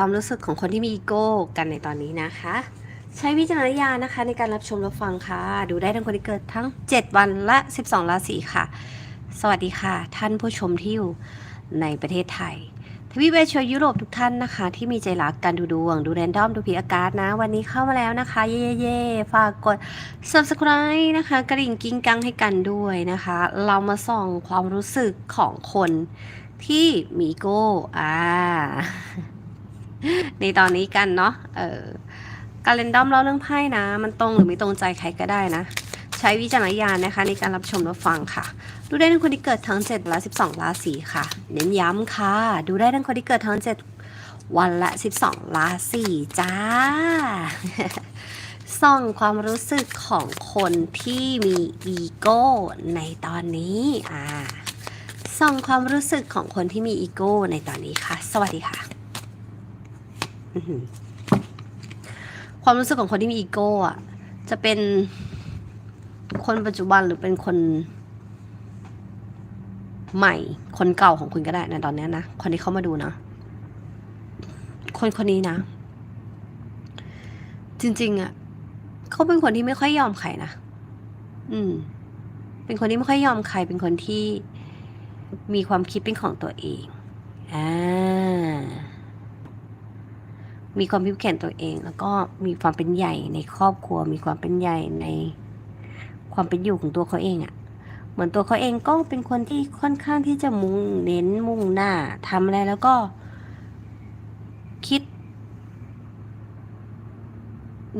ความรู้สึกของคนที่มีอีโก้กันในตอนนี้นะคะ ใช้วิจารณญาณนะคะ ในการรับชมรับฟังค่ะ ดูได้ทั้งคนที่เกิดทั้ง 7 วันและ 12 ราศีค่ะ สวัสดีค่ะ ท่านผู้ชมที่อยู่ในประเทศไทยทวีปเอเชียยุโรปทุกท่านนะคะ ที่มีใจรักการดูดวง ดูแรนดอม ดูพีอากาศนะ วันนี้เข้ามาแล้วนะคะ เย่เย่ฝากกด subscribe นะคะ กระดิ่งกิ้งกังให้กันด้วยนะคะ เรามาส่องความรู้สึกของคนที่มีอีโก้อ่า ในตอนนี้กันเนาะเออการเรนดอมเล่าเรื่องไพ่นะ มันตรงหรือไม่ตรงใจใครก็ได้นะ ใช้วิจารณญาณนะคะ ในการรับชมรับฟังค่ะ ดูได้ทั้งคนที่เกิดทั้ง7และ12 ราศีค่ะ เน้นย้ำค่ะ ดูได้ทั้งคนที่เกิดทั้ง7วันละ 12 ราศีจ้าส่องความรู้สึกของคนที่มีอีโก้ในตอนนี้อ่าส่องความรู้สึกของคนที่มีอีโก้ในตอนนี้ค่ะ สวัสดีค่ะ ความรู้สึกของคนที่มีอีโก้อะจะเป็นคนปัจจุบันหรือเป็นคนใหม่ คนเก่าของคุณก็ได้นะตอนนี้นะ คนที่เข้ามาดูนะ คนคนนี้นะ จริง ๆอะเขาเป็นคนที่ไม่ค่อยยอมใครนะ อืม เป็นคนที่ไม่ค่อยยอมใคร เป็นคนที่มีความคิดเป็นของตัวเอง อ่า มีความพิวแข็งตัวเอง แล้วก็มีความเป็นใหญ่ในครอบครัว มีความเป็นใหญ่ในความเป็นอยู่ของตัวเขาเองอะ่ะ เหมือนตัวเขาเองก็เป็นคนที่ค่อนข้างที่จะมุ่งเน้นมุ่งหน้าทำอะไรแล้วก็คิด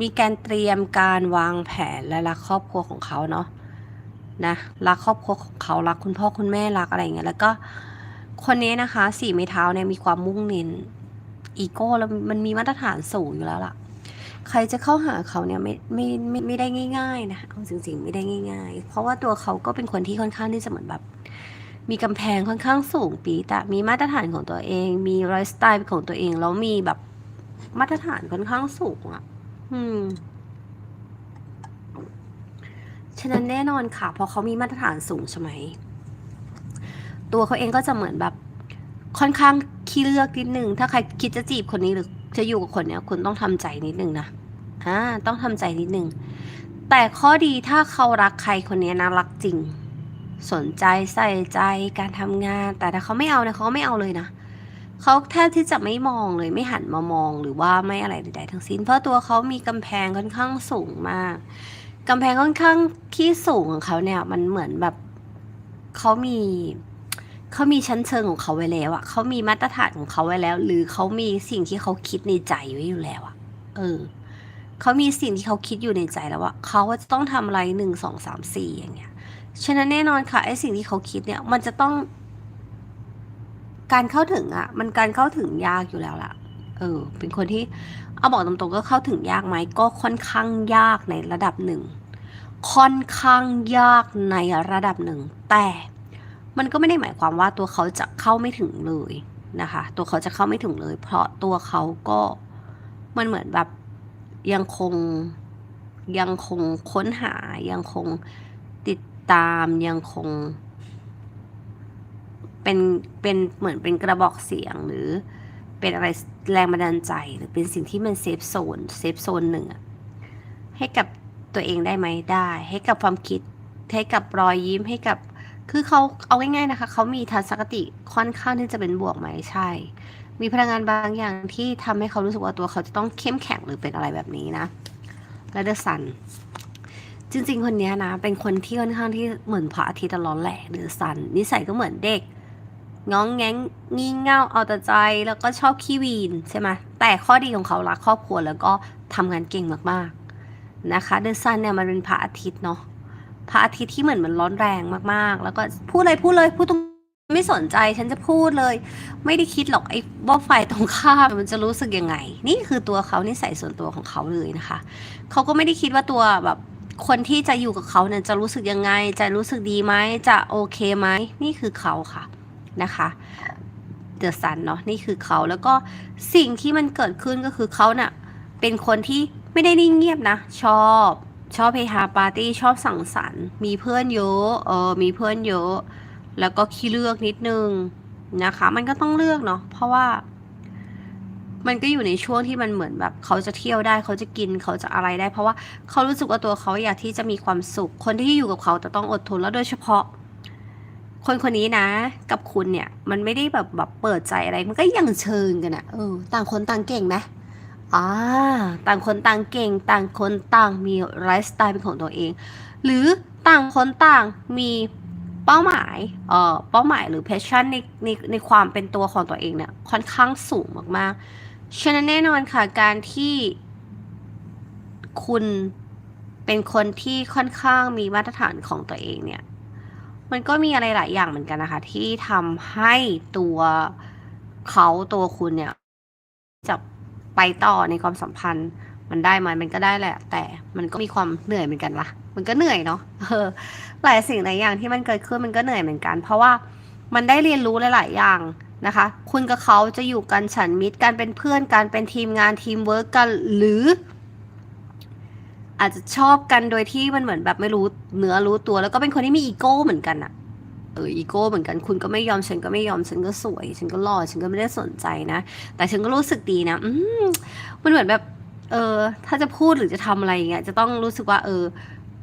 มีการเตรียมการวางแผนและรักครอบครัวของเขาเนาะนะรักครอบครัวของเขารักคุณพ่อคุณแม่รักอะไรอย่างเงี้ยแล้วก็คนนี้นะคะสี่ไม้เท้าเนี่ยมีความมุ่งเน้น อีโก้แล้วมันมีมาตรฐานสูงอยู่แล้วล่ะ ใครจะเข้าหาเขาเนี่ยไม่ไม่ไม่ไม่ได้ง่ายๆนะเอาจริงๆไม่ได้ง่าย ๆ เพราะว่าตัวเขาก็เป็นคนที่ค่อนข้างที่จะเหมือนแบบ มีกำแพงค่อนข้างสูงปีแต่มีมาตรฐานของตัวเอง มีไลฟ์สไตล์ของตัวเองแล้วมีแบบมาตรฐานค่อนข้างสูงอะ่ะ อืมฉะนั้นแน่นอนค่ะพอเขามีมาตรฐานสูงใช่ไหมตัวเขาเองก็จะเหมือนแบบ ค่อนข้างขี้เลือกนิดนึง ถ้าใครคิดจะจีบคนนี้หรือจะอยู่กับคนเนี้ยคุณต้องทำใจนิดนึงนะอ่าต้องทำใจนิดนึง แต่ข้อดีถ้าเขารักใครคนนี้นะรักจริง สนใจใส่ใจการทำงาน แต่ถ้าเขาไม่เอาเนี่ยเขาไม่เอาเลยนะเขาแทบที่จะไม่มองเลยไม่หันมามองหรือว่าไม่อะไรใดๆทั้งสิ้น เพราะตัวเขามีกำแพงค่อนข้างสูงมากกำแพงค่อนข้างที่สูงของเขาเนี่ย มันเหมือนแบบเขามี เขามีชั้นเชิงของเขาไว้แล้วอะเขามีมาตรฐานของเขาไว้แล้ว หรือเขามีสิ่งที่เขาคิดในใจไว้อยู่แล้วอะเออเขามีสิ่งที่เขาคิดอยู่ในใจแล้วว่าเขาจะต้องทำอะไรหนึ่งสองสามสี่อย่างเงี้ยฉะนั้นแน่นอนค่ะไอ้สิ่งที่เขาคิดเนี่ย มันจะต้อง การเข้าถึงอะมันการเข้าถึงยากอยู่แล้วล่ะ เออ เป็นคนที่เอาบอกตรงๆก็เข้าถึงยากไหมก็ค่อนข้างยากในระดับหนึ่งค่อนข้างยากในระดับหนึ่งแต่ มันก็ไม่ได้หมายความว่าตัวเขาจะเข้าไม่ถึงเลยนะคะ ตัวเขาจะเข้าไม่ถึงเลย เพราะตัวเขาก็มันเหมือนแบบยังคงยังคงค้นหายังคงติดตามยังคง เป็นเป็นเหมือนเป็นกระบอกเสียงหรือเป็นอะไรแรงบันดาลใจ หรือเป็นสิ่งที่มันเซฟโซนเซฟโซนหนึ่งอะให้กับตัวเองได้ไหมได้ ให้กับความคิดให้กับรอยยิ้มให้กับ คือเขาเอาง่ายๆนะคะ เขามีทัศนคติค่อนข้างที่จะเป็นบวกไหมใช่ มีพลังงานบางอย่างที่ทำให้เขารู้สึกว่าตัวเขาจะต้องเข้มแข็งหรือเป็นอะไรแบบนี้นะและเดอะซันจริง ๆ คนนี้นะ เป็นคนที่ค่อนข้างที่เหมือนพระอาทิตย์ร้อนแหละเดอะซันนิสัยก็เหมือนเด็กง้องแงงงี่เง่าเอาแต่ใจแล้วก็ชอบขี้วีนใช่ไหมแต่ข้อดีของเขารักครอบครัวแล้วก็ทำงานเก่งมากๆนะคะเดอะซันเนี่ยมันเป็นพระอาทิตย์เนาะ พระอาทิตย์ที่เหมือนมันร้อนแรงมากๆ แล้วก็พูดเลยพูดเลยพูดตรงไม่สนใจฉันจะพูดเลย ไม่ได้คิดหรอกไอ้ว่าฝ่ายตรงข้ามมันจะรู้สึกยังไง นี่คือตัวเขานิสัยส่วนตัวของเขาเลยนะคะเขาก็ไม่ได้คิดว่าตัวแบบคนที่จะอยู่กับเขาเนี่ยจะรู้สึกยังไง จะรู้สึกดีไหมจะโอเคไหมนี่คือเขาค่ะนะคะเดอะซันเนาะนี่คือเขาแล้วก็สิ่งที่มันเกิดขึ้นก็คือเขาเน่ะเป็นคนที่ไม่ได้นิ่งเงียบนะ ชอบ ชอบเฮฮาปาร์ตี้ชอบสังสรรค์มีเพื่อนเยอะเออมีเพื่อนเยอะ แล้วก็ขี้เลือกนิดนึงนะคะ มันก็ต้องเลือกเนาะเพราะว่า มันก็อยู่ในช่วงที่มันเหมือนแบบ เขาจะเที่ยวได้เขาจะกินเขาจะอะไรได้ เพราะว่าเขารู้สึกว่าตัวเขาอยากที่จะมีความสุข คนที่อยู่กับเขาจะต้องอดทนแล้วโดยเฉพาะ คนคนนี้นะ กับคุณเนี่ย มันไม่ได้แบบแบบเปิดใจอะไร มันก็ยังเชิงกันอะเออต่างคนต่างเก่งนะ อ่าต่างคนต่างเก่ง ต่างคนต่างมีไลฟ์สไตล์เป็นของตัวเอง หรือต่างคนต่างมีเป้าหมายเอ่อเป้าหมายหรือ passion ในในในความเป็นตัวของตัวเองเนี่ยค่อนข้างสูงมากๆ ฉะนั้นแน่นอนค่ะการที่คุณเป็นคนที่ค่อนข้างมีมาตรฐานของตัวเองเนี่ย มันก็มีอะไรหลายอย่างเหมือนกันนะคะ ที่ทำให้ตัวเขาตัวคุณเนี่ยจะ ไปต่อในความสัมพันธ์ มันได้ไหมมันก็ได้แหละ แต่มันก็มีความเหนื่อยเหมือนกันละมันก็เหนื่อยเนาะเออหลายสิ่งหลายอย่างที่มันเกิดขึ้นมันก็เหนื่อยเหมือนกัน เพราะว่ามันได้เรียนรู้หลาย ๆ อย่างนะคะ คุณกับเขาจะอยู่กันฉันมิตรกันเป็นเพื่อนกันเป็นทีมงานทีมเวิร์กกันหรือ อาจจะชอบกันโดยที่มันเหมือนแบบไม่รู้เนื้อรู้ตัว แล้วก็เป็นคนที่มีอีโก้เหมือนกันอะ เอออีโก้เหมือนกันคุณก็ไม่ยอมฉันก็ไม่ยอมฉันก็สวย ฉันก็หล่อฉันก็ไม่ได้สนใจนะ แต่ฉันก็รู้สึกดีนะอืมมันเหมือนแบบ เออ ถ้าจะพูดหรือจะทำอะไรอย่างเงี้ยจะต้องรู้สึกว่า เออ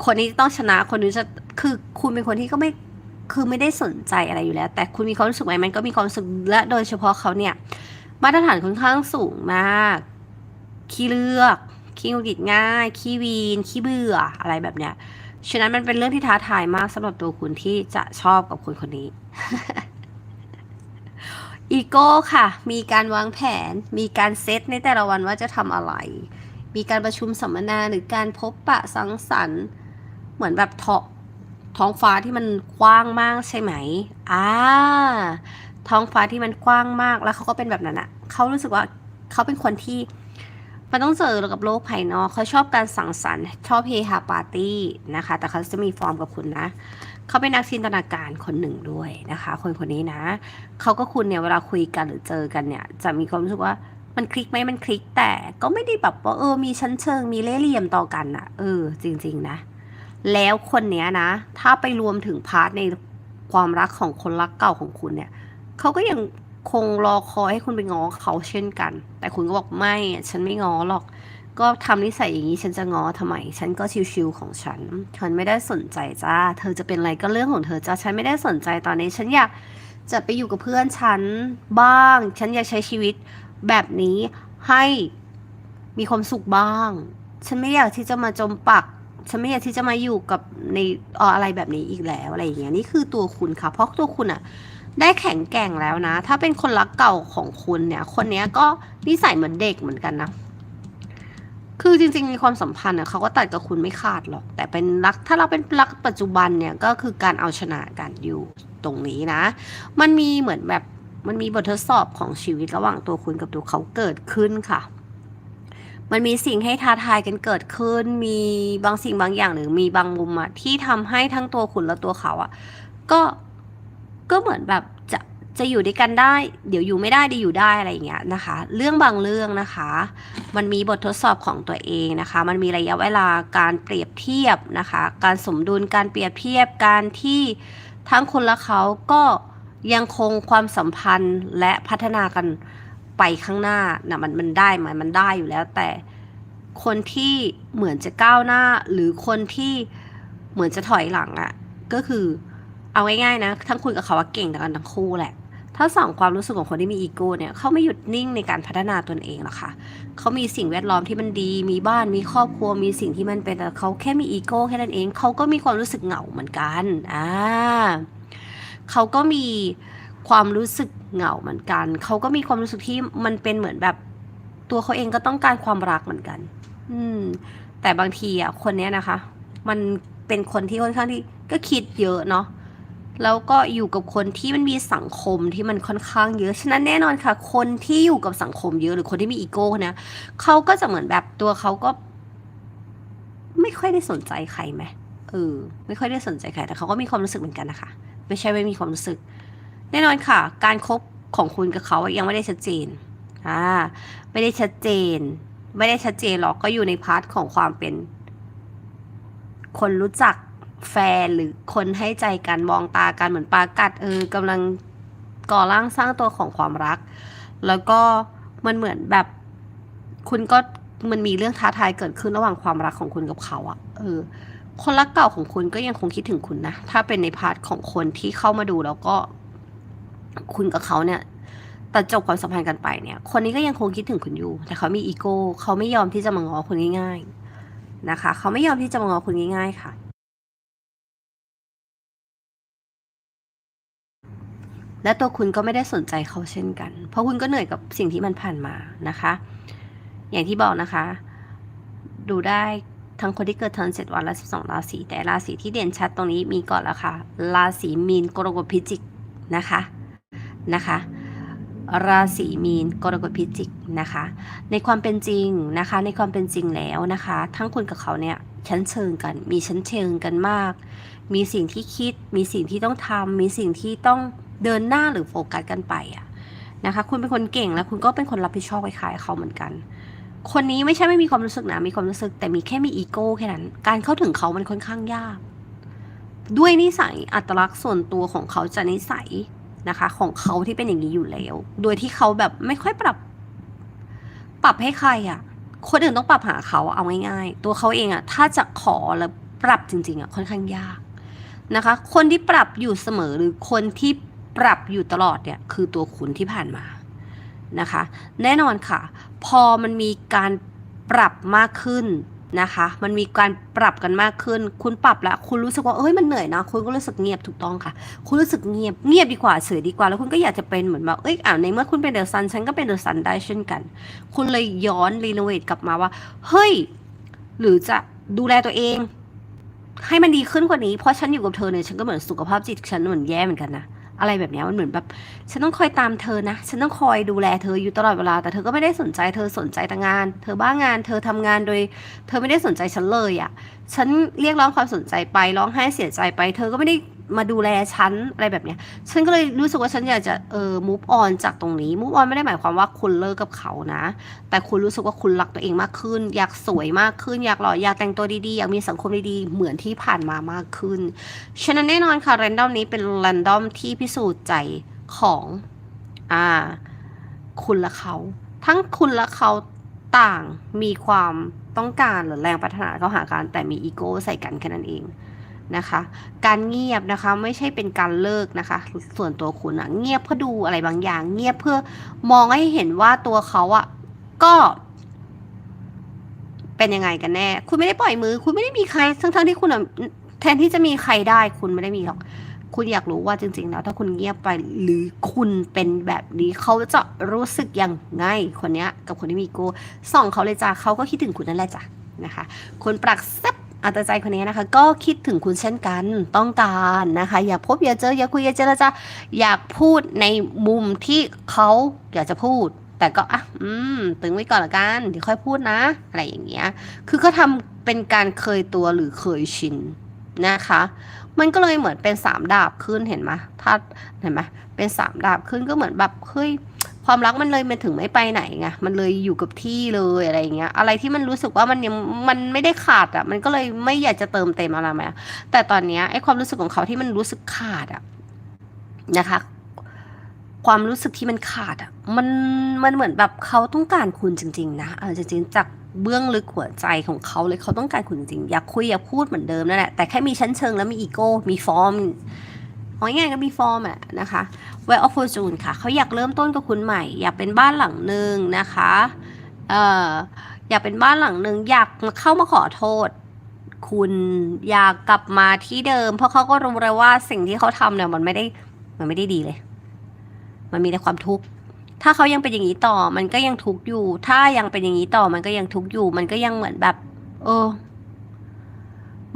คนนี้ต้องชนะคนนี้จะคือคุณเป็นคนที่ก็ไม่คือไม่ได้สนใจอะไรอยู่แล้ว แต่คุณมีความรู้สึกไหมมันก็มีความรู้สึกและโดยเฉพาะเขาเนี่ย มาตรฐานค่อนข้างสูงมากขี้เลือกขี้หงุดหงิดง่ายขี้วีนขี้เบื่ออะไรแบบเนี้ย ฉะนั้นมันเป็นเรื่องที่ท้าทายมากสำหรับตัวคุณที่จะชอบกับคนคนนี้ อีโก้ค่ะ มีการวางแผน มีการเซตในแต่ละวันว่าจะทำอะไร มีการประชุมสัมมนาหรือการพบปะสังสรรค์ เหมือนแบบท้องท้องฟ้าที่มันกว้างมากใช่ไหมอ่าท้องฟ้าที่มันกว้างมากแล้วเขาก็เป็นแบบนั้นอะเขารู้สึกว่าเขาเป็นคนที่ มันต้องเจอกับโลกภายนอกเขาชอบการสังสรรค์ชอบเฮฮาปาร์ตี้นะคะ แต่เขาจะมีฟอร์มกับคุณนะเขาเป็นนักจินตนาการคนหนึ่งด้วยนะคะ คนคนนี้นะเขาก็คุณเนี่ยเวลาคุยกันหรือเจอกันเนี่ย จะมีความรู้สึกว่ามันคลิกไหมมันคลิกแต่ก็ไม่ได้แบบว่าเออมีชั้นเชิงมีเล่ห์เหลี่ยมต่อกันอะเออ จริง ๆนะ แล้วคนเนี้ยนะ ถ้าไปรวมถึงพาร์ทในความรักของคนรักเก่าของคุณเนี่ยเขาก็ยัง คงรอคอยให้คุณไปง้อเขาเช่นกัน แต่คุณก็บอกไม่ฉันไม่ง้อหรอก ก็ทำนิสัยอย่างนี้ฉันจะง้อทำไม ฉันก็ชิวๆของฉัน ฉันไม่ได้สนใจจ้า เธอจะเป็นอะไรก็เรื่องของเธอจ้า ฉันไม่ได้สนใจตอนนี้ ฉันอยากจะไปอยู่กับเพื่อนฉันบ้าง ฉันอยากใช้ชีวิตแบบนี้ให้มีความสุขบ้าง ฉันไม่อยากที่จะมาจมปัก ฉันไม่อยากที่จะมาอยู่กับในอออะไรแบบนี้อีกแล้วอะไรอย่างเงี้ย นี่คือตัวคุณค่ะ เพราะตัวคุณอะ ได้แข็งแกร่งแล้วนะ ถ้าเป็นคนรักเก่าของคุณเนี่ย คนนี้ก็นิสัยเหมือนเด็กเหมือนกันนะ คือจริงๆมีความสัมพันธ์เนี่ยเขาก็ตัดกับคุณไม่ขาดหรอก แต่เป็นรักถ้าเราเป็นรักปัจจุบันเนี่ยก็คือการเอาชนะกันอยู่ตรงนี้นะ มันมีเหมือนแบบมันมีบททดสอบของชีวิตระหว่างตัวคุณกับตัวเขาเกิดขึ้นค่ะ มันมีสิ่งให้ท้าทายกันเกิดขึ้น มีบางสิ่งบางอย่างหรือมีบางมุมอะที่ทำให้ทั้งตัวคุณและตัวเขาอะก็ ก็เหมือนแบบจะจะอยู่ด้วยกันได้ เดี๋ยวอยู่ไม่ได้เดี๋ยวอยู่ได้อะไรอย่างเงี้ยนะคะ เรื่องบางเรื่องนะคะ มันมีบททดสอบของตัวเองนะคะ มันมีระยะเวลาการเปรียบเทียบนะคะ การสมดุลการเปรียบเทียบการที่ทั้งคนและเขาก็ยังคงความสัมพันธ์และพัฒนากันไปข้างหน้านะมันมันได้ไหมมันได้อยู่แล้วแต่คนที่เหมือนจะก้าวหน้า หรือคนที่เหมือนจะถอยหลังอะ่ะก็คือ เอาง่ายๆนะทั้งคุณกับเขาว่าเก่งแต่กันทั้งคู่แหละถ้าสองความรู้สึกของคนที่มีอีโก้เนี่ยเขาไม่หยุดนิ่งในการพัฒนาตนเองหรอกค่ะเขามีสิ่งแวดล้อมที่มันดี มีบ้านมีครอบครัวมีสิ่งที่มันเป็นแต่เขาแค่มีอีโก้แค่นั้นเองเขาก็มีความรู้สึกเหงาเหมือนกันอ่าเขาก็มีความรู้สึกเหงาเหมือนกัน เขาก็มีความรู้สึกที่มันเป็นเหมือนแบบ ตัวเขาเองก็ต้องการความรักเหมือนกัน อืม แต่บางทีอะคนเนี้ยนะคะ มันเป็นคนที่ค่อนข้างที่ก็คิดเยอะเนาะ แล้วก็อยู่กับคนที่มันมีสังคมที่มันค่อนข้างเยอะ ฉะนั้นแน่นอนค่ะ คนที่อยู่กับสังคมเยอะหรือคนที่มีอีโก้นี่ยเขาก็จะเหมือนแบบตัวเขาก็ ไม่ค่อยได้สนใจใครไหมเออ ไม่ค่อยได้สนใจใครแต่เขาก็มีความรู้สึกเหมือนกันนะคะ ไม่ใช่ไม่มีความรู้สึก แน่นอนค่ะ การคบของคุณกับเขายังไม่ได้ชัดเจนอ่าไม่ได้ชัดเจน ไม่ได้ชัดเจนหรอกก็อยู่ในพาร์ทของความเป็น คนรู้จัก แฟนหรือคนให้ใจกันมองตากันเหมือนปากัดเออกำลังก่อร่างสร้างตัวของความรัก แล้วก็มันเหมือนแบบคุณก็มันมีเรื่องท้าทายเกิดขึ้นระหว่างความรักของคุณกับเขาอะเออ คนรักเก่าของคุณก็ยังคงคิดถึงคุณนะ ถ้าเป็นในพาร์ทของคนที่เข้ามาดูแล้วก็ คุณกับเขาเนี่ยตัดจบความสัมพันธ์กันไปเนี่ย คนนี้ก็ยังคงคิดถึงคุณอยู่ แต่เขามีอีโก้เขาไม่ยอมที่จะมางอคุณง่าย ๆ นะคะ เขาไม่ยอมที่จะมางอคุณง่าย ๆ ค่ะ และตัวคุณก็ไม่ได้สนใจเขาเช่นกัน เพราะคุณก็เหนื่อยกับสิ่งที่มันผ่านมานะคะ อย่างที่บอกนะคะ ดูได้ทั้งคนที่เกิดทันเจ็ดวันและสิบสองราศีแต่ราศีที่เด่นชัดตรงนี้มีก่อนแล้วค่ะ ราศีมีนกรกฎพิจิกนะคะนะคะ ราศีมีนกรกฎพิจิกนะคะ ในความเป็นจริงนะคะ ในความเป็นจริงแล้วนะคะ ทั้งคุณกับเขาเนี่ยชั้นเชิงกัน มีชั้นเชิงกันมาก มีสิ่งที่คิด มีสิ่งที่ต้องทำมีสิ่งที่ต้อง เดินหน้าหรือโฟกัสกันไปอะนะคะ คุณเป็นคนเก่งและคุณก็เป็นคนรับผิดชอบคล้ายๆเขาเหมือนกัน คนนี้ไม่ใช่ไม่มีความรู้สึกนะมีความรู้สึกแต่มีแค่มีอีโก้แค่นั้น การเข้าถึงเขามันค่อนข้างยาก ด้วยนิสัยอัตลักษณ์ส่วนตัวของเขาจะนิสัยนะคะ ของเขาที่เป็นอย่างนี้อยู่แล้ว โดยที่เขาแบบไม่ค่อยปรับ ปรับให้ใครอะ่ะ คนอื่นต้องปรับหาเขาเอาง่ายๆตัวเขาเองอะ่ะ ถ้าจะขอแล้วปรับจริง ๆอะ่ะค่อนข้างยากนะคะ คนที่ปรับอยู่เสมอหรือคนที่ ปรับอยู่ตลอดเนี่ยคือตัวคุณที่ผ่านมานะคะ แน่นอนค่ะ พอมันมีการปรับมากขึ้นนะคะ มันมีการปรับกันมากขึ้น คุณปรับแล้ว คุณรู้สึกว่า เอ้ย มันเหนื่อยนะ คุณก็รู้สึกเงียบถูกต้องค่ะ คุณรู้สึกเงียบ เงียบดีกว่า เฉยดีกว่า แล้วคุณก็อยากจะเป็นเหมือนแบบเอ้ยอ่าในเมื่อคุณเป็นเดอะซัน ฉันก็เป็นเดอะซันได้เช่นกัน คุณเลยย้อนรีโนเวทกลับมาว่า เฮ้ย หรือจะดูแลตัวเอง ให้มันดีขึ้นกว่านี้ เพราะฉันอยู่กับเธอเนี่ย ฉันก็เหมือนสุขภาพจิตฉันเหมือนแย่เหมือนกันนะ อะไรแบบนี้มันเหมือนแบบ ฉันต้องคอยตามเธอนะ ฉันต้องคอยดูแลเธออยู่ตลอดเวลา แต่เธอก็ไม่ได้สนใจเธอสนใจแต่งาน เธอบ้างาน เธอทำงานโดย เธอไม่ได้สนใจฉันเลยอะ่ะ ฉันเรียกร้องความสนใจไปร้องไห้เสียใจไป เธอก็ไม่ได้ มาดูแลฉันอะไรแบบเนี้ย ฉันก็เลยรู้สึกว่าฉันอยากจะเออ move on จากตรงนี้ move on ไม่ได้หมายความว่าคุณเลิกกับเขานะ แต่คุณรู้สึกว่าคุณรักตัวเองมากขึ้น อยากสวยมากขึ้น อยากหล่อ อยากแต่งตัวดีๆ อยากมีสังคมดีๆ เหมือนที่ผ่านมามากขึ้น ฉะนั้นแน่นอนค่ะแรนดอมนี้เป็นแรนดอมที่พิสูจน์ใจของอ่าคุณและเขา ทั้งคุณและเขาต่างมีความต้องการหรือแรงปรารถนาเข้าหากันแต่มีอีโก้ใส่กันแค่นั้นเอง นะคะ การเงียบนะคะไม่ใช่เป็นการเลิกนะคะ ส่วนตัวคุณอะเงียบเพื่อดูอะไรบางอย่าง เงียบเพื่อมองให้เห็นว่าตัวเขาอะก็เป็นยังไงกันแน่ คุณไม่ได้ปล่อยมือ คุณไม่ได้มีใคร ทั้งๆที่คุณอะแทนที่จะมีใครได้ คุณไม่ได้มีหรอก คุณอยากรู้ว่าจริง ๆ แล้ว ถ้าคุณเงียบไปหรือคุณเป็นแบบนี้เขาจะรู้สึกยังไงคนเนี้ย กับคนที่มีโกส่องเขาเลยจ้ะเขาก็คิดถึงคุณนั่นแหละจ้ะนะคะ คนปรักแซ่บ อัตใจคนนี้นะคะ ก็คิดถึงคุณเช่นกันต้องการนะคะ อยากพบอยากเจออยากคุยอยากเจรจาอยากพูดในมุมที่เขาอยากจะพูด แต่ก็อะอืมตึงไว้ก่อนละกันเดี๋ยวค่อยพูดนะ อะไรอย่างเงี้ย คือเขาทำเป็นการเคยตัวหรือเคยชินนะคะ มันก็เลยเหมือนเป็นสามดาบขึ้นเห็นไหมถ้าเห็นไหมเป็นสามดาบขึ้นก็เหมือนแบบเฮ้ยความรักมันเลยมันถึงไม่ไปไหนไงมันเลยอยู่กับที่เลยอะไรเงี้ย อะไรที่มันรู้สึกว่ามันยังมันไม่ได้ขาดอะ มันก็เลยไม่อยากจะเติมเต็มอะไรมาแต่ตอนเนี้ยไอ้ความรู้สึกของเขาที่มันรู้สึกขาดอะนะคะ ความรู้สึกที่มันขาดอะ มันมันเหมือนแบบเขาต้องการคุณจริง ๆ นะเออจริงๆจาก เบื้องลึกหัวใจของเขาเลยเขาต้องการคุณจริงๆอยากคุยอยากพูดเหมือนเดิมนั่นแหละแต่แค่มีชั้นเชิงแล้วมีอีโก้มีฟอร์มเอาง่ายๆก็มีฟอร์มอะนะคะ w e of Fortune ค่ะเขาอยากเริ่มต้นกับคุณใหม่ อยากเป็นบ้านหลังหนึ่งนะคะเอ่ออยากเป็นบ้านหลังหนึ่งอยากเข้ามาขอโทษ คุณอยากกลับมาที่เดิม เพราะเขาก็รู้เลยว่าสิ่งที่เขาทำเนี่ยมันไม่ได้มันไม่ได้ดีเลย มันมีแต่ความทุกข์ ถ้าเขายังเป็นอย่างนี้ต่อ มันก็ยังทุกข์อยู่ ถ้ายังเป็นอย่างนี้ต่อ มันก็ยังทุกข์อยู่ มันก็ยังเหมือนแบบ เออ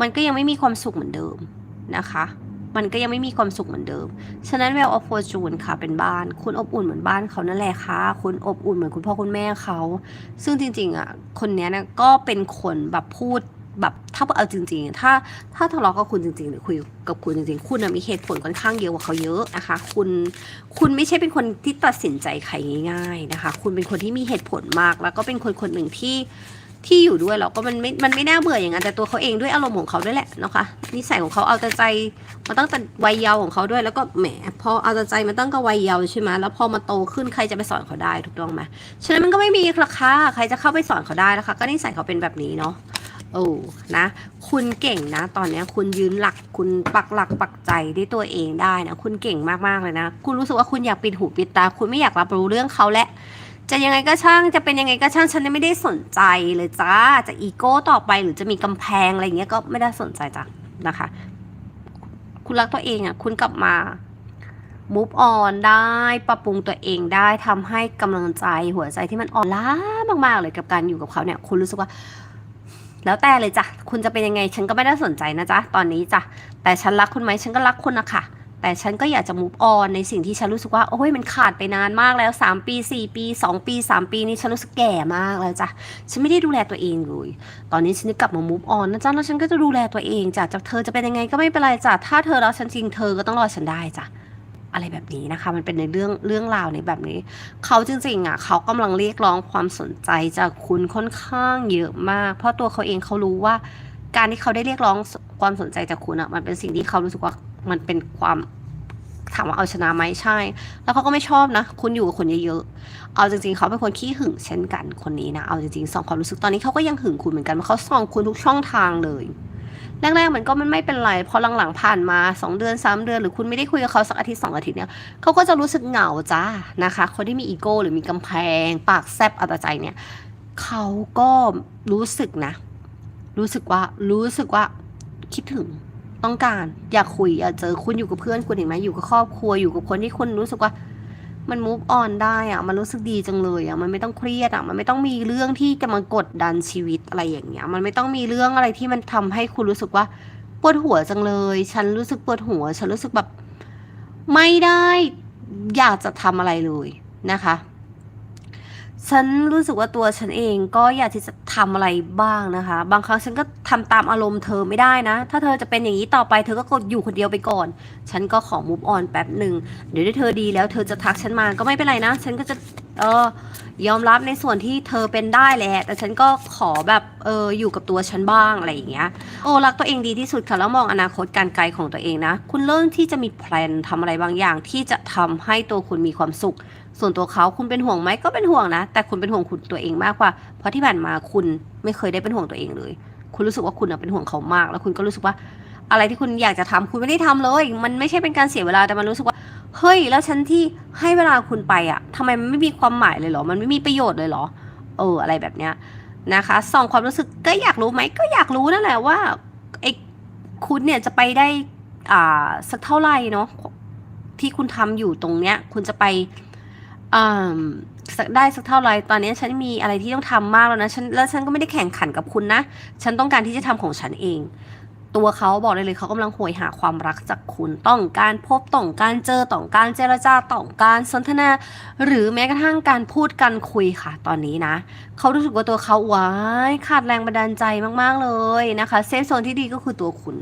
มันก็ยังไม่มีความสุขเหมือนเดิมนะคะ มันก็ยังไม่มีความสุขเหมือนเดิม ฉะนั้น Well of Fortune ค่ะ เป็นบ้าน คุณอบอุ่นเหมือนบ้านเขานั่นแหละค่ะ คุณอบอุ่นเหมือนคุณพ่อคุณแม่เขา ซึ่งจริงๆอะ คนนี้นะก็เป็นคนแบบพูด แบบถ้าเอาจริง ๆ ถ้าถ้าทะเลาะกับคุณจริงๆ หรือคุยกับคุณจริงๆ คุณมีเหตุผลค่อนข้างเยอะกว่าเขาเยอะนะคะ คุณคุณไม่ใช่เป็นคนที่ตัดสินใจใครง่าย ๆนะคะ คุณเป็นคนที่มีเหตุผลมาก แล้วก็เป็นคนคนหนึ่งที่ที่อยู่ด้วยเราก็มันไม่ มันไม่น่าเบื่ออย่างนั้นแต่ตัวเขาเองด้วยอารมณ์ของเขาด้วยแหละนะคะนิสัยของเขาเอาแต่ใจมาตั้งแต่วัยเยาว์ของเขาด้วย แล้วก็แหมพอเอาแต่ใจมาตั้งแต่วัยเยาว์ใช่ไหมแล้วพอมาโตขึ้นใครจะไปสอนเขาได้ถูกต้องไหมฉะนั้นมันก็ไม่มีราคาใครจะเข้าไปสอนเขาได้นะคะ ก็นิสัยเขาเป็นแบบนี้เนาะ โอ้นะ คุณเก่งนะ ตอนนี้คุณยืนหลัก คุณปักหลักปักใจด้วยตัวเองได้นะ คุณเก่งมากๆเลยนะ คุณรู้สึกว่าคุณอยากปิดหูปิดตา คุณไม่อยากรับรู้เรื่องเขาและ จะยังไงก็ช่าง จะเป็นยังไงก็ช่าง ฉันไม่ได้สนใจเลยจ้า จะอีโก้ต่อไปหรือจะมีกำแพงอะไรเงี้ยก็ไม่ได้สนใจจ้ะนะคะ คุณรักตัวเองอะ คุณกลับมา move on ได้ปรับปรุงตัวเองได้ทำให้กำลังใจหัวใจที่มันอ่อนล้ามากๆเลยกับการอยู่กับเขาเนี่ย คุณรู้สึกว่า แล้วแต่เลยจ้ะ คุณจะเป็นยังไง ฉันก็ไม่ได้สนใจนะจ๊ะ ตอนนี้จ้ะ แต่ฉันรักคุณไหม ฉันก็รักคุณนะคะแต่ฉันก็อยากจะ move on ในสิ่งที่ฉันรู้สึกว่า โอ้ย มันขาดไปนานมากแล้ว 3 ปี 4 ปี 2 ปี 3 ปีนี้ฉันรู้สึกแก่มากแล้วจ้ะ ฉันไม่ได้ดูแลตัวเองเลย ตอนนี้ฉันจะกลับมา move on นะจ๊ะ แล้วฉันก็จะดูแลตัวเองจ้ะจากเธอจะเป็นยังไงก็ไม่เป็นไรจ้ะ ถ้าเธอรักฉันจริง เธอก็ต้องรอฉันได้จ้ะ อะไรแบบนี้นะคะ มันเป็นในเรื่องเรื่องราวในแบบนี้ เขาจริงๆอะเขากำลังเรียกร้องความสนใจจากคุณค่อนข้างเยอะมาก เพราะตัวเขาเองเขารู้ว่า การที่เขาได้เรียกร้องความสนใจจากคุณอะมันเป็นสิ่งที่เขารู้สึกว่ามันเป็นความถามว่าเอาชนะไหมใช่ แล้วเขาก็ไม่ชอบนะ คุณอยู่กับคนเยอะๆ เอาจริงๆ เขาเป็นคนขี้หึงเช่นกันคนนี้นะ เอาจริงๆส่องความรู้สึกตอนนี้เขาก็ยังหึงคุณเหมือนกันเพราะเขาส่องคุณทุกช่องทางเลย แรกๆมันก็มันไม่เป็นไรพอหลังๆผ่านมา 2 เดือน 3 เดือน หรือคุณไม่ได้คุยกับเขาสักอาทิตย์สองอาทิตย์เนี่ยเขาก็จะรู้สึกเหงาจ้านะคะคนที่มีอีโก้หรือมีกำแพง ปากแซบอาแต่ใจเนี่ยเขาก็รู้สึกนะ รู้สึกว่ารู้สึกว่าคิดถึงต้องการอยากคุยอยากเจอคุณอยู่กับเพื่อนคุณเห็นไหมอยู่กับครอบครัวอยู่กับคนที่คุณรู้สึกว่า มัน move on ได้อะมันรู้สึกดีจังเลยอะมันไม่ต้องเครียดอะมันไม่ต้องมีเรื่องที่จะมากดดันชีวิตอะไรอย่างเงี้ย มันไม่ต้องมีเรื่องอะไรที่มันทำให้คุณรู้สึกว่าปวดหัวจังเลย ฉันรู้สึกปวดหัว ฉันรู้สึกแบบ ไม่ได้อยากจะทำอะไรเลยนะคะ ฉันรู้สึกว่าตัวฉันเองก็อยากที่จะทำอะไรบ้างนะคะ บางครั้งฉันก็ทำตามอารมณ์เธอไม่ได้นะ ถ้าเธอจะเป็นอย่างนี้ต่อไปเธอก็กดอยู่คนเดียวไปก่อน ฉันก็ขอ move on แป๊บหนึ่งเดี๋ยวถ้เธอดีแล้วเธอจะทักฉันมาก็ไม่เป็นไรนะ ฉันก็จะเออยอมรับในส่วนที่เธอเป็นได้แหละ แต่ฉันก็ขอแบบเอออยู่กับตัวฉันบ้างอะไรอย่างเงี้ย โอ้รักตัวเองดีที่สุดค่ะแล้วมองอนาคตการไกลของตัวเองนะ คุณเริ่มที่จะมีแพลนทำอะไรบางอย่างที่จะทำให้ตัวคุณมีความสุข ส่วนตัวเขาคุณเป็นห่วงไหมก็เป็นห่วงนะ แต่คุณเป็นห่วงคุณตัวเองมากกว่า เพราะที่ผ่านมาคุณไม่เคยได้เป็นห่วงตัวเองเลย คุณรู้สึกว่าคุณเป็นห่วงเขามาก แล้วคุณก็รู้สึกว่า อะไรที่คุณอยากจะทำคุณไม่ได้ทำเลย มันไม่ใช่เป็นการเสียเวลาแต่มันรู้สึกว่าเฮ้ยแล้วฉันที่ให้เวลาคุณไปอะทำไมมันไม่มีความหมายเลยเหรอ มันไม่มีประโยชน์เลยเหรอ เออ อะไรแบบเนี้ยนะคะส่องความรู้สึกก็อยากรู้ไหมก็อยากรู้นั่นแหละว่าไอ้คุณเนี่ยจะไปได้อ่าสักเท่าไหร่เนาะที่คุณทำอยู่ตรงเนี้ย คุณจะไป อ่า สักได้สักเท่าไหร่ตอนนี้ฉันมีอะไรที่ต้องทำมากแล้วนะฉันแล้วฉันก็ไม่ได้แข่งขันกับคุณนะ ฉันต้องการที่จะทำของฉันเอง ตัวเขาบอกเลยเลยเขากำลังโหยหาความรักจากคุณ ต้องการพบต้องการเจอต้องการเจรจาต้องการสนทนา หรือแม้กระทั่งการพูดกันคุยค่ะ ตอนนี้นะ เขารู้สึกว่าตัวเขาว้ายขาดแรงบันดาลใจมาก ๆ เลยนะคะ เซฟโซนที่ดีก็คือตัวคุณ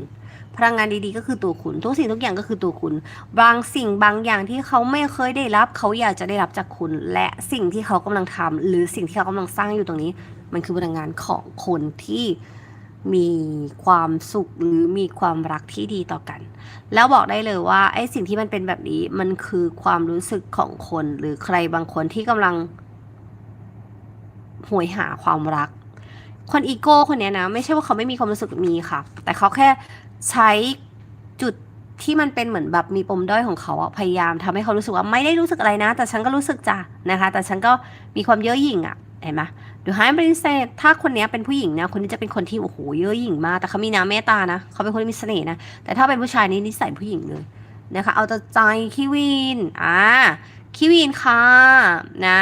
พลังงานดีๆ ก็คือตัวคุณ ทุกสิ่งทุกอย่างก็คือตัวคุณ บางสิ่งบางอย่างที่เขาไม่เคยได้รับ เขาอยากจะได้รับจากคุณ และสิ่งที่เขากำลังทำหรือสิ่งที่เขากำลังสร้างอยู่ตรงนี้ มันคือพลังงานของคนที่มีความสุขหรือมีความรักที่ดีต่อกัน แล้วบอกได้เลยว่าไอ้สิ่งที่มันเป็นแบบนี้มันคือความรู้สึกของคน หรือใครบางคนที่กำลังหวยหาความรักคนอีโก้คนเนี้ยนะ ไม่ใช่ว่าเขาไม่มีความรู้สึกมีค่ะ แต่เขาแค่ ใช้จุดที่มันเป็นเหมือนแบบมีปมด้อยของเขาพยายามทำให้เขารู้สึกว่าไม่ได้รู้สึกอะไรนะ แต่ฉันก็รู้สึกจ้ะนะคะ แต่ฉันก็มีความเย่อหยิ่งอะเห็นไหมดูไฮบริเซตถ้าคนเนี้ยเป็นผู้หญิงนะคนนี้จะเป็นคนที่โอ้โหเย่อหยิ่งมากแต่เขามีน้ำเมตตานะเขาเป็นคนที่มีเสน่ห์นะแต่ถ้าเป็นผู้ชายนี่นิสัยผู้หญิงเลยนะคะ เอาแต่ใจคิวินอ่าคิวินค่ะนะ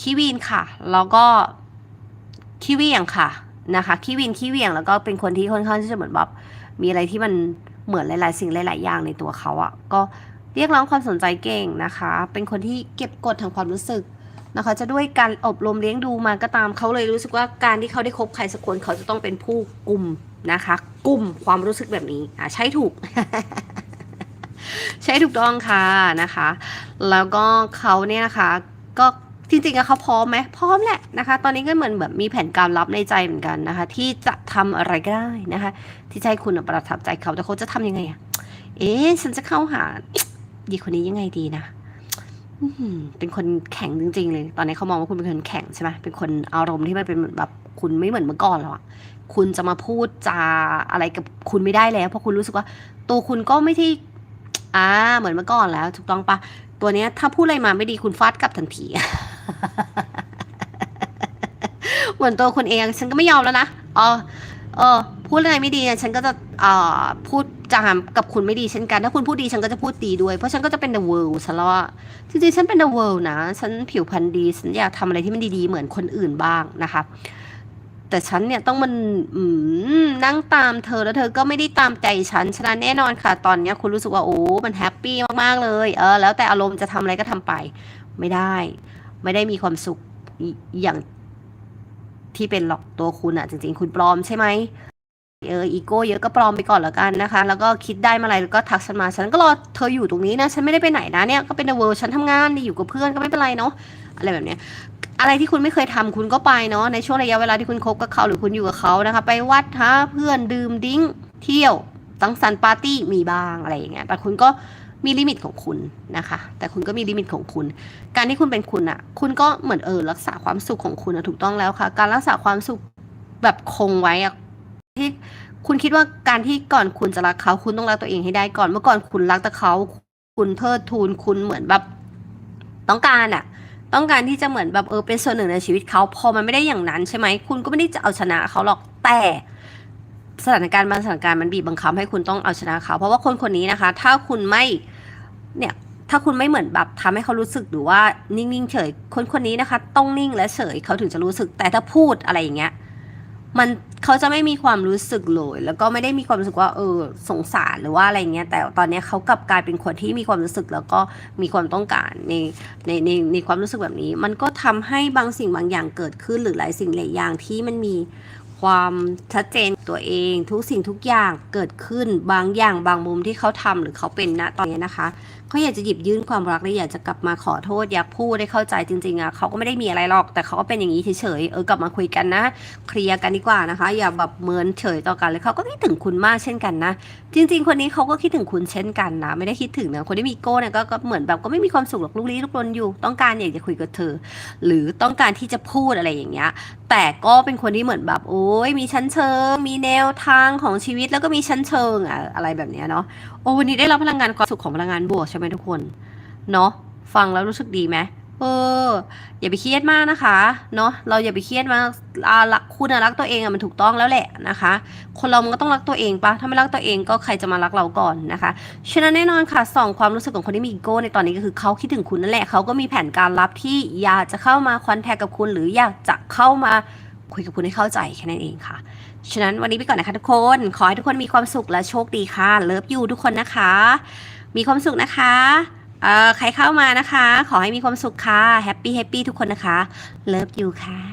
คิวินค่ะ แล้วก็คิเวียงค่ะ นะคะคิวินคิเวียงแล้วก็เป็นคนที่ค่อนข้างที่จะเหมือนแบบมีอะไรที่มันเหมือนหลาย ๆ สิ่งหลาย ๆ อย่างในตัวเขาอะก็เรียกร้องความสนใจเก่งนะคะ เป็นคนที่เก็บกดทางความรู้สึกนะคะ จะด้วยการอบรมเลี้ยงดูมาก็ตามเขาเลยรู้สึกว่าการที่เขาได้คบใครสักคนเขาจะต้องเป็นผู้กลุ่มนะคะกลุ่มความรู้สึกแบบนี้อะใช่ถูก ใช่ถูกต้องค่ะนะคะ แล้วก็เขาเนี่ยนะคะก็ จริงๆอะเขาพร้อมไหมพร้อมแหละนะคะ ตอนนี้ก็เหมือนแบบมีแผนการรับในใจเหมือนกันนะคะ ที่จะทำอะไรก็ได้นะคะ ที่จะให้คุณประทับใจเขาแต่เขาจะทำยังไงอะเอ๊ะฉันจะเข้าหาดีคนนี้ยังไงดีนะเป็นคนแข็งจริง ๆ เลย ตอนนี้เขามองว่าคุณเป็นคนแข็งใช่ไหมเป็นคนอารมณ์ที่มันเป็นแบบคุณไม่เหมือนเมื่อก่อนแล้วอะคุณจะมาพูดจาอะไรกับคุณไม่ได้แล้วเพราะคุณรู้สึกว่า ตัวคุณก็ไม่ที่อ่าเหมือนเมื่อก่อนแล้ว ถูกต้องปะตัวเนี้ยถ้าพูดอะไรมาไม่ดีคุณฟาดกลับทันที เหมือนตัวคุณเอง ฉันก็ไม่ยอมแล้วนะเออเออ พูดอะไรไม่ดีเนี่ยฉันก็จะเอ่อพูดจามกับคุณไม่ดีเช่นกัน ถ้าคุณพูดดีฉันก็จะพูดดีด้วย เพราะฉันก็จะเป็น the world ฉันแล้วอะจริงๆฉันเป็น the world นะ ฉันผิวพรรณดี ฉันอยากทำอะไรที่มันดีๆ เหมือนคนอื่นบ้างนะคะแต่ฉันเนี่ยต้องมันมนั่งตามเธอแล้วเธอก็ไม่ได้ตามใจฉันฉะนั้นแน่นอนค่ะ ตอนเนี้ยคุณรู้สึกว่าโอ้ มันแฮปปี้มากๆเลย เออ แล้วแต่อารมณ์จะทำอะไรก็ทำไป ไม่ได้ ไม่ได้มีความสุขอย่างที่เป็นหรอกตัวคุณอะจริง ๆ คุณปลอมใช่ไหมเอออีโก้เยอะก็ปลอมไปก่อนแล้วกันนะคะ แล้วก็คิดได้เมาอะไรแล้วก็ทักฉันมาฉันก็รอเธออยู่ตรงนี้นะฉันไม่ได้ไปไหนนะเนี่ยก็เป็นเดอะเวิร์ฉันทำงานนี่อยู่กับเพื่อนก็ไม่เป็นไรเนาะอะไรแบบเนี้ยอะไรที่คุณไม่เคยทำคุณก็ไปเนาะในช่วงระยะเวลาที่คุณคบกับเขาหรือคุณอยู่กับเขานะคะ ไปวัดหาเพื่อนดื่มดิ้งเที่ยวสังสรรค์ปาร์ตี้มีบ้างอะไรอย่างเงี้ยแต่คุณก็ มีลิมิตของคุณนะคะ แต่คุณก็มีลิมิตของคุณ การที่คุณเป็นคุณอะคุณก็เหมือนเออรักษาความสุขของคุณอะถูกต้องแล้วค่ะ การรักษาความสุขแบบคงไว้อะที่คุณคิดว่าการที่ก่อนคุณจะรักเขา คุณต้องรักตัวเองให้ได้ก่อน เมื่อก่อนคุณรักแต่เขา คุณเทิดทูนคุณเหมือนแบบต้องการอะต้องการที่จะเหมือนแบบเออเป็นส่วนหนึ่งในชีวิตเขา พอมันไม่ได้อย่างนั้นใช่ไหม คุณก็ไม่ได้จะเอาชนะเขาหรอกแต่ สถานการณ์บางสถานการณ์มันบีบบังคับให้คุณต้องเอาชนะเขา เพราะว่าคนคนนี้นะคะ ถ้าคุณไม่เนี่ยถ้าคุณไม่เหมือนแบบทำให้เขารู้สึกหรือว่านิ่งๆเฉย คนคนนี้นะคะ ต้องนิ่งและเฉยเขาถึงจะรู้สึกแต่ถ้าพูดอะไรอย่างเงี้ยมันเขาจะไม่มีความรู้สึกเลยแล้วก็ไม่ได้มีความรู้สึกว่าเออสงสารหรือว่าอะไรเงี้ย แต่ตอนเนี้ยเขากลับกลายเป็นคนที่มีความรู้สึกแล้วก็มีความต้องการในในในในความรู้สึกแบบนี้ มันก็ทำให้บางสิ่งบางอย่างเกิดขึ้นหรือหลายสิ่งหลายอย่างที่มันมี ความชัดเจนตัวเอง ทุกสิ่งทุกอย่างเกิดขึ้นบางอย่างบางมุมที่เขาทำหรือเขาเป็นณตอนนี้นะคะ เขาอยากจะหยิบยื่นความรักและอยากจะกลับมาขอโทษอยากพูดได้เข้าใจจริงๆอะเขาก็ไม่ได้มีอะไรหรอก แต่เขาก็เป็นอย่างนี้เฉยๆเออกลับมาคุยกันนะ เคลียร์กันดีกว่านะคะ อย่าแบบเมินเฉยต่อกันเลยเขาก็คิดถึงคุณมากเช่นกันนะ จริง ๆ คนนี้เขาก็คิดถึงคุณเช่นกันนะไม่ได้คิดถึงนะคนที่มีโก้เนี่ยก็ก็เหมือนแบบก็ไม่มีความสุขหรอกลูกลี้ลูกลนอยู่ ต้องการอยากจะคุยกับเธอ หรือต้องการที่จะพูดอะไรอย่างเงี้ยแต่ก็เป็นคนที่เหมือนแบบโอ้ยมีชั้นเชิง มีแนวทางของชีวิตแล้วก็มีชั้นเชิงอะอะไรแบบเนี้ยเนาะโอ้วันนี้ได้รับพลังงานความสุขของพลังงานบวกใช่ไหมทุกคน เนาะฟังแล้วรู้สึกดีไหมเออ อย่าไปเครียดมากนะคะ เนาะเราอย่าไปเครียดมากอ่ารักคุณอะรักตัวเองอะมันถูกต้องแล้วแหละนะคะ คนเรามันก็ต้องรักตัวเองปะถ้าไม่รักตัวเองก็ใครจะมารักเราก่อนนะคะฉะนั้นแน่นอนค่ะสองความรู้สึกของคนที่มีอีโก้ในตอนนี้ก็คือเขาคิดถึงคุณนั่นแหละเขาก็มีแผนการรับที่อยากจะเข้ามาคอนแทคกับคุณ หรืออยากจะเข้ามาคุยกับคุณให้เข้าใจแค่นั้นเองค่ะฉะนั้นวันนี้ไปก่อนนะคะทุกคน ขอให้ทุกคนมีความสุขและโชคดีค่ะ เลิฟยูทุกคนนะคะ มีความสุขนะคะเอ่อใครเข้ามานะคะ ขอให้มีความสุขค่ะแฮปปี้แฮปปี้ทุกคนนะคะเลิฟยูค่ะ